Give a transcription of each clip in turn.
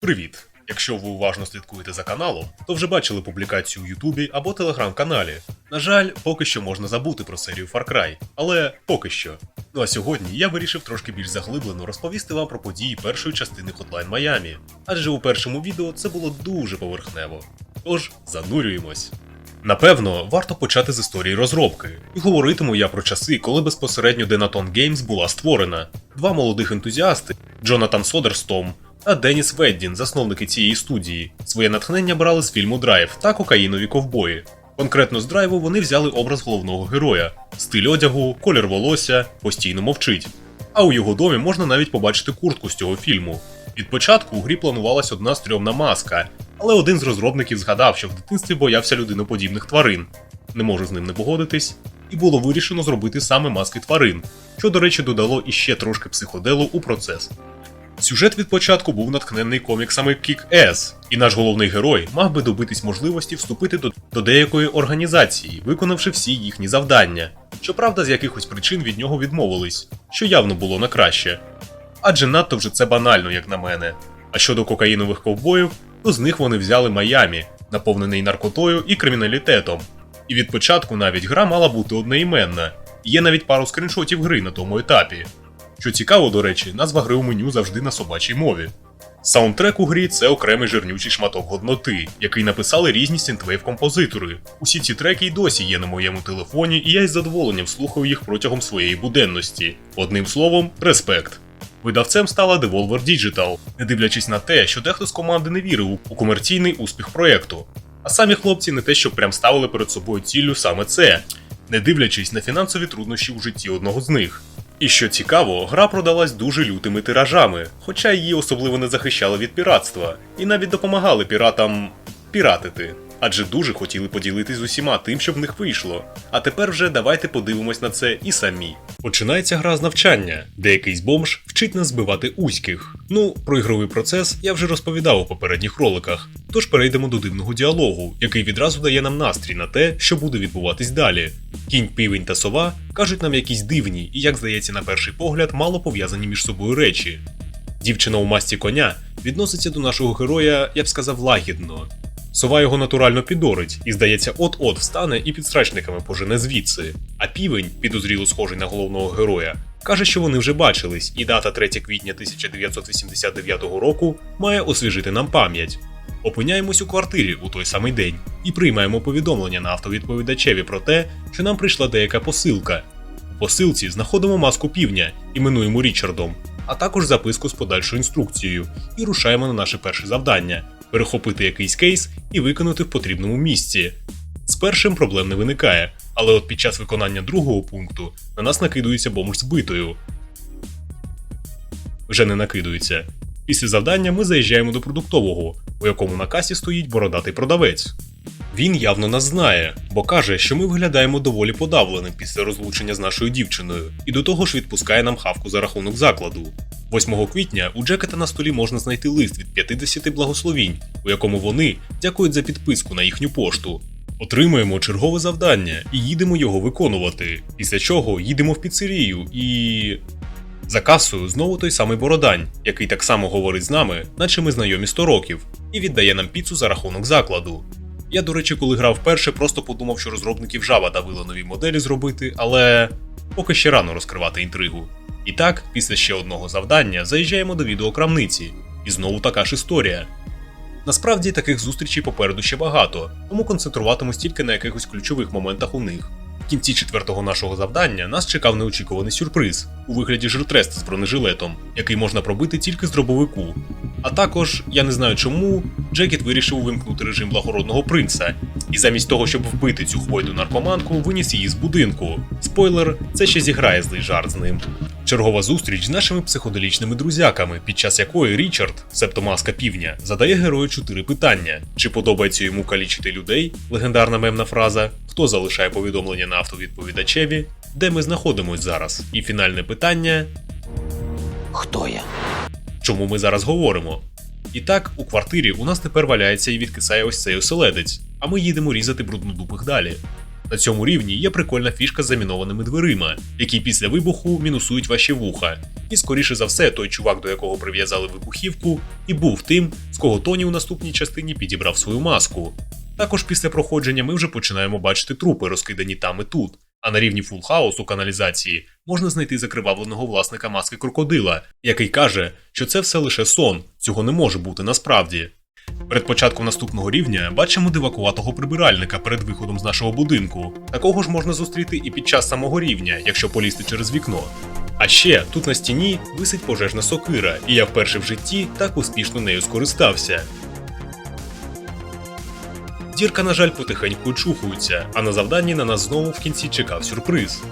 Привіт! Якщо ви уважно слідкуєте за каналом, то вже бачили публікацію у Ютубі або телеграм-каналі. На жаль, поки що можна забути про серію Far Cry, але поки що. Ну а сьогодні я вирішив трошки більш заглиблено розповісти вам про події першої частини Hotline Miami, адже у першому відео це було дуже поверхнево. Тож занурюємось. Напевно, варто почати з історії розробки, і говоритиму я про часи, коли безпосередньо Denaton Games була створена. Два молодих ентузіасти Джонатан Содерстом та Деніс Веддін, засновники цієї студії, своє натхнення брали з фільму Драйв та кокаїнові ковбої. Конкретно з драйву вони взяли образ головного героя, стиль одягу, колір волосся, постійно мовчить. А у його домі можна навіть побачити куртку з цього фільму. Від початку у грі планувалась одна стрьомна маска, але один з розробників згадав, що в дитинстві боявся людиноподібних тварин. Не можу з ним не погодитись, і було вирішено зробити саме маски тварин, що, до речі, додало іще трошки психоделу у процес. Сюжет від початку був натхнений коміксами Kick-Ass, і наш головний герой мав би добитись можливості вступити до, до деякої організації, виконавши всі їхні завдання. Щоправда, з якихось причин від нього відмовились, що явно було на краще. Адже надто вже це банально, як на мене. А щодо кокаїнових ковбоїв, то з них вони взяли Майамі, наповнений наркотою і криміналітетом. І від початку навіть гра мала бути одноіменна. Є навіть пару скріншотів гри на тому етапі. Що цікаво, до речі, назва гри у меню завжди на собачій мові. Саундтрек у грі це окремий жирнючий шматок годноти, який написали різні синтвейв-композитори. Усі ці треки й досі є на моєму телефоні, і я із задоволенням слухаю їх протягом своєї буденності. Одним словом, респект. Видавцем стала Devolver Digital, не дивлячись на те, що дехто з команди не вірив у комерційний успіх проєкту. А самі хлопці не те, що прям ставили перед собою ціллю саме це, не дивлячись на фінансові труднощі у житті одного з них. І що цікаво, гра продалась дуже лютими тиражами, хоча її особливо не захищали від піратства, і навіть допомагали піратам піратити. Адже дуже хотіли поділитись з усіма тим, що в них вийшло. А тепер вже давайте подивимось на це і самі. Починається гра з навчання, де якийсь бомж вчить нас збивати узьких. Ну, про ігровий процес я вже розповідав у попередніх роликах. Тож перейдемо до дивного діалогу, який відразу дає нам настрій на те, що буде відбуватись далі. Кінь, півень та сова кажуть нам якісь дивні і, як здається, на перший погляд, мало пов'язані між собою речі. Дівчина у масті коня відноситься до нашого героя, я б сказав, лагідно. Сова його натурально підорить і, здається, от-от встане і підстрачниками пожене звідси. А півень, підозріло схожий на головного героя, каже, що вони вже бачились, і дата 3 квітня 1989 року має освіжити нам пам'ять. Опиняємось у квартирі у той самий день і приймаємо повідомлення на автовідповідачеві про те, що нам прийшла деяка посилка. У посилці знаходимо маску півня, іменуємо Річардом, а також записку з подальшою інструкцією, і рушаємо на наше перше завдання перехопити якийсь кейс і виконати в потрібному місці. З першим проблем не виникає, але от під час виконання другого пункту на нас накидується бомж з битою. Вже не накидується. Після завдання ми заїжджаємо до продуктового, у якому на касі стоїть бородатий продавець. Він явно нас знає, бо каже, що ми виглядаємо доволі подавленим після розлучення з нашою дівчиною, і до того ж відпускає нам хавку за рахунок закладу. 8 квітня у Джекета на столі можна знайти лист від 50 благословінь, у якому вони дякують за підписку на їхню пошту. Отримуємо чергове завдання і їдемо його виконувати. Після чого їдемо в піцерію і. За касою знову той самий Бородань, який так само говорить з нами, наче ми знайомі 100 років, і віддає нам піцу за рахунок закладу. Я, до речі, коли грав вперше, просто подумав, що розробників Java давило нові моделі зробити, але поки ще рано розкривати інтригу. І так, після ще одного завдання заїжджаємо до відеокрамниці, і знову така ж історія. Насправді таких зустрічей попереду ще багато, тому концентруватимусь тільки на якихось ключових моментах у них. В кінці четвертого нашого завдання нас чекав неочікуваний сюрприз у вигляді жиртреста з бронежилетом, який можна пробити тільки з дробовику. А також, я не знаю чому, Джекет вирішив увімкнути режим благородного принца, і замість того, щоб вбити цю хвойду наркоманку, виніс її з будинку. Спойлер, це ще зіграє злий жарт з ним. Чергова зустріч з нашими психоделічними друзяками, під час якої Річард, себто маска півня, задає герою чотири питання: чи подобається йому калічити людей, легендарна мемна фраза, хто залишає повідомлення на автовідповідачеві, де ми знаходимось зараз, і фінальне питання Хто я? чому ми зараз говоримо. І так, у квартирі у нас тепер валяється і відкисає ось цей оселедець, а ми їдемо різати бруднодупих далі. На цьому рівні є прикольна фішка з замінованими дверима, які після вибуху мінусують ваші вуха. І скоріше за все, той чувак, до якого прив'язали вибухівку, і був тим, з кого Тоні у наступній частині підібрав свою маску. Також після проходження ми вже починаємо бачити трупи, розкидані там і тут. А на рівні House у каналізації можна знайти закривавленого власника маски крокодила, який каже, що це все лише сон, цього не може бути насправді. Перед початком наступного рівня бачимо дивакуватого прибиральника перед виходом з нашого будинку. Такого ж можна зустріти і під час самого рівня, якщо полізти через вікно. А ще тут на стіні висить пожежна сокира, і я вперше в житті так успішно нею скористався. Дірка, на жаль, потихеньку чухується, а на завданні на нас знову в кінці чекав сюрприз.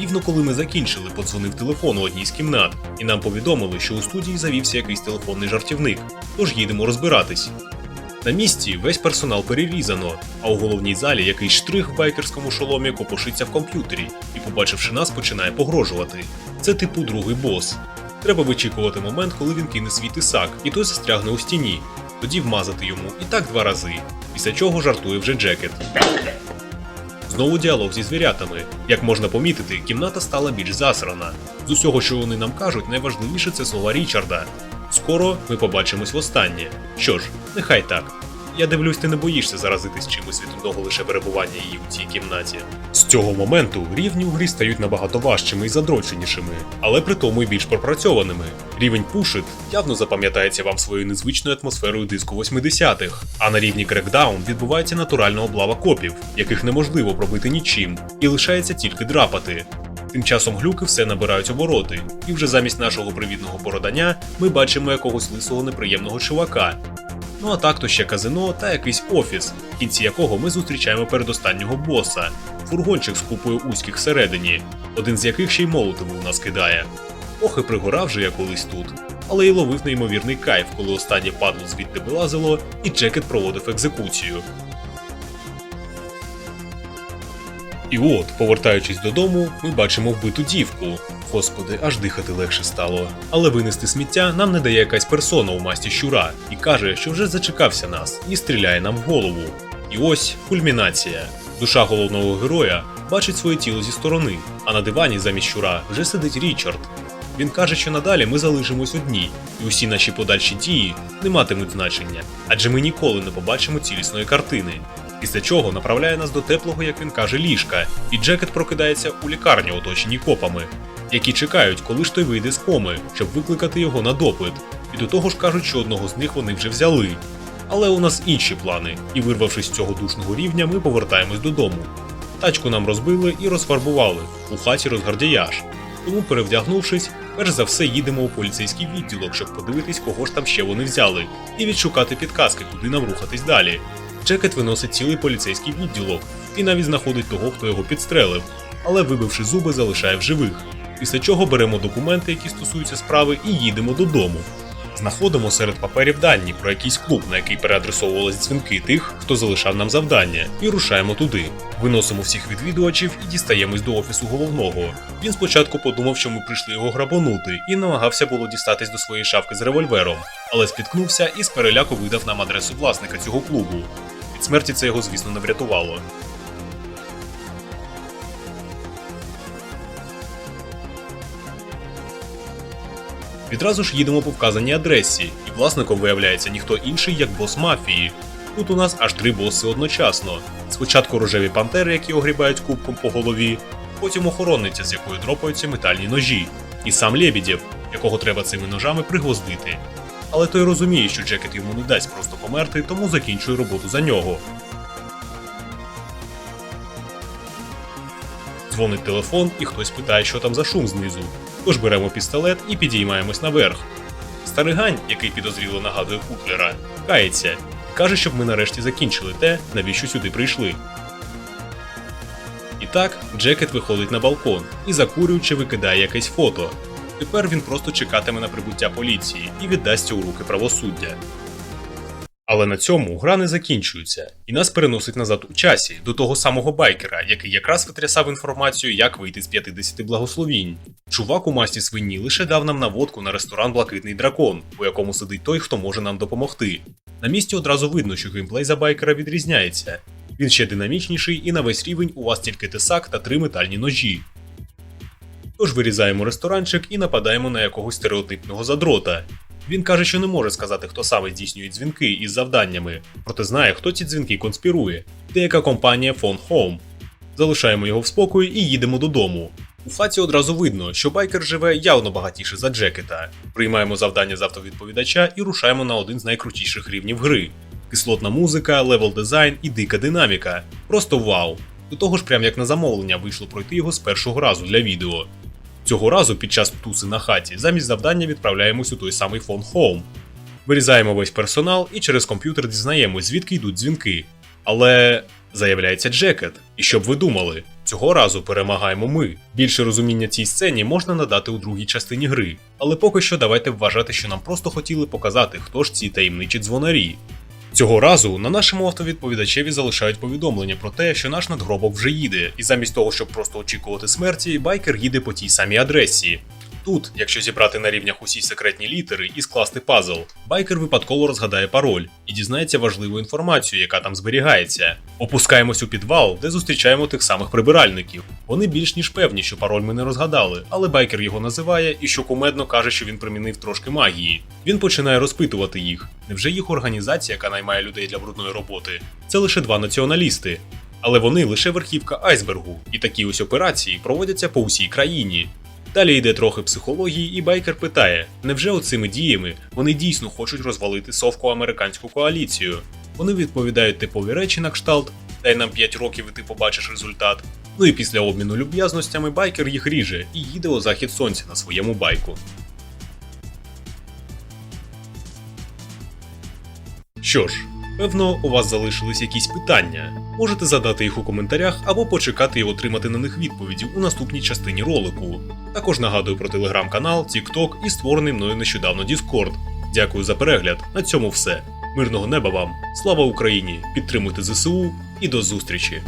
Рівно коли ми закінчили, подзвонив телефон у одній з кімнат, і нам повідомили, що у студії завівся якийсь телефонний жартівник, тож їдемо розбиратись. На місці весь персонал перерізано, а у головній залі якийсь штрих в байкерському шоломі копошиться в комп'ютері і, побачивши нас, починає погрожувати. Це типу другий бос. Треба вичікувати момент, коли він кине свій тисак, і той застрягне у стіні, тоді вмазати йому і так два рази, після чого жартує вже Джекет. Знову діалог зі звірятами. Як можна помітити, кімната стала більш засрана. З усього, що вони нам кажуть, найважливіше це слова Річарда. Скоро ми побачимось востаннє. Що ж, нехай так. Я дивлюсь, ти не боїшся заразитись чимось від одного лише перебування її у цій кімнаті. З цього моменту рівні у грі стають набагато важчими і задроченішими, але при тому й більш пропрацьованими. Рівень Пушит явно запам'ятається вам своєю незвичною атмосферою диску 80-х, а на рівні Crackdown відбувається натуральна облава копів, яких неможливо пробити нічим, і лишається тільки драпати. Тим часом глюки все набирають обороти, і вже замість нашого привітного бородання ми бачимо якогось лисого неприємного чувака. Ну а так то ще казино та якийсь офіс, в кінці якого ми зустрічаємо передостаннього боса, фургончик з купою узьких всередині, один з яких ще й молотову у нас кидає. Ох і пригорав же я колись тут, але й ловив неймовірний кайф, коли останнє падло звідти вилазило, і Джекет проводив екзекуцію. І от, повертаючись додому, ми бачимо вбиту дівку. Господи, аж дихати легше стало. Але винести сміття нам не дає якась персона у масті щура і каже, що вже зачекався нас і стріляє нам в голову. І ось кульмінація. Душа головного героя бачить своє тіло зі сторони, а на дивані замість щура вже сидить Річард. Він каже, що надалі ми залишимось одні, і усі наші подальші дії не матимуть значення, адже ми ніколи не побачимо цілісної картини. Після чого направляє нас до теплого, як він каже, ліжка, і Джекет прокидається у лікарні, оточеній копами, які чекають, коли ж той вийде з коми, щоб викликати його на допит. І до того ж кажуть, що одного з них вони вже взяли. Але у нас інші плани, і вирвавшись з цього душного рівня, ми повертаємось додому. Тачку нам розбили і розфарбували, у хаті розгардіяж. Тому, перевдягнувшись, перш за все їдемо у поліцейський відділок, щоб подивитись, кого ж там ще вони взяли, і відшукати підказки, куди нам рухатись далі. Джекет виносить цілий поліцейський відділок і навіть знаходить того, хто його підстрелив, але вибивши зуби, залишає в живих. Після чого беремо документи, які стосуються справи, і їдемо додому. Знаходимо серед паперів дані про якийсь клуб, на який переадресовувались дзвінки тих, хто залишав нам завдання, і рушаємо туди. Виносимо всіх відвідувачів і дістаємось до офісу головного. Він спочатку подумав, що ми прийшли його грабанути, і намагався було дістатись до своєї шафки з револьвером, але спіткнувся і з переляку видав нам адресу власника цього клубу. Від смерті це його, звісно, не врятувало. Відразу ж їдемо по вказаній адресі, і власником виявляється ніхто інший, як бос мафії. Тут у нас аж три боси одночасно. Спочатку рожеві пантери, які огрібають кубком по голові, потім охоронниця, з якої дропаються метальні ножі, і сам Лебідєв, якого треба цими ножами пригвоздити. Але той розуміє, що Джекет йому не дасть просто померти, тому закінчує роботу за нього. Дзвонить телефон, і хтось питає, що там за шум знизу. Тож беремо пістолет і підіймаємось наверх. Старигань, який підозріло нагадує Куклера, кається каже, щоб ми нарешті закінчили те, навіщо сюди прийшли. І так, Джекет виходить на балкон і закурюючи викидає якесь фото. Тепер він просто чекатиме на прибуття поліції і віддасться у руки правосуддя. Але на цьому гра не закінчується, і нас переносить назад у часі до того самого байкера, який якраз витрясав інформацію, як вийти з 50 благословінь. Чувак у масті свині лише дав нам наводку на ресторан Блакитний дракон, у якому сидить той, хто може нам допомогти. На місці одразу видно, що геймплей за байкера відрізняється. Він ще динамічніший і на весь рівень у вас тільки тесак та три метальні ножі. Тож вирізаємо ресторанчик і нападаємо на якогось стереотипного задрота. Він каже, що не може сказати, хто саме здійснює дзвінки із завданнями, проте знає, хто ці дзвінки конспірує. Деяка компанія Phone Home. Залишаємо його в спокої і їдемо додому. У хаті одразу видно, що байкер живе явно багатіше за Джекета. Приймаємо завдання з автовідповідача і рушаємо на один з найкрутіших рівнів гри. Кислотна музика, левел дизайн і дика динаміка. Просто вау! До того ж, прям як на замовлення вийшло пройти його з першого разу для відео. Цього разу під час туси на хаті замість завдання відправляємось у той самий фон Home. Вирізаємо весь персонал і через комп'ютер дізнаємось, звідки йдуть дзвінки. Але заявляється Джекет. І щоб ви думали, цього разу перемагаємо ми. Більше розуміння цій сцені можна надати у другій частині гри, але поки що давайте вважати, що нам просто хотіли показати, хто ж ці таємничі дзвонарі. Цього разу на нашому автовідповідачеві залишають повідомлення про те, що наш надгробок вже їде, і замість того, щоб просто очікувати смерті, байкер їде по тій самій адресі. Тут, якщо зібрати на рівнях усі секретні літери і скласти пазл, байкер випадково розгадає пароль і дізнається важливу інформацію, яка там зберігається. Опускаємось у підвал, де зустрічаємо тих самих прибиральників. Вони більш ніж певні, що пароль ми не розгадали, але байкер його називає і що кумедно каже, що він примінив трошки магії. Він починає розпитувати їх. Невже їх організація, яка наймає людей для брудної роботи, це лише два націоналісти. Але вони лише верхівка айсбергу, і такі ось операції проводяться по усій країні. Далі йде трохи психології, і байкер питає: невже оцими діями вони дійсно хочуть розвалити совку американську коаліцію? Вони відповідають типові речі на кшталт, дай нам 5 років і ти побачиш результат. Ну і після обміну люб'язностями байкер їх ріже і їде у захід сонця на своєму байку. Що ж, певно, у вас залишились якісь питання. Можете задати їх у коментарях або почекати і отримати на них відповіді у наступній частині ролику. Також нагадую про телеграм-канал, TikTok і створений мною нещодавно Discord. Дякую за перегляд. На цьому все. Мирного неба вам, слава Україні! Підтримуйте ЗСУ і до зустрічі!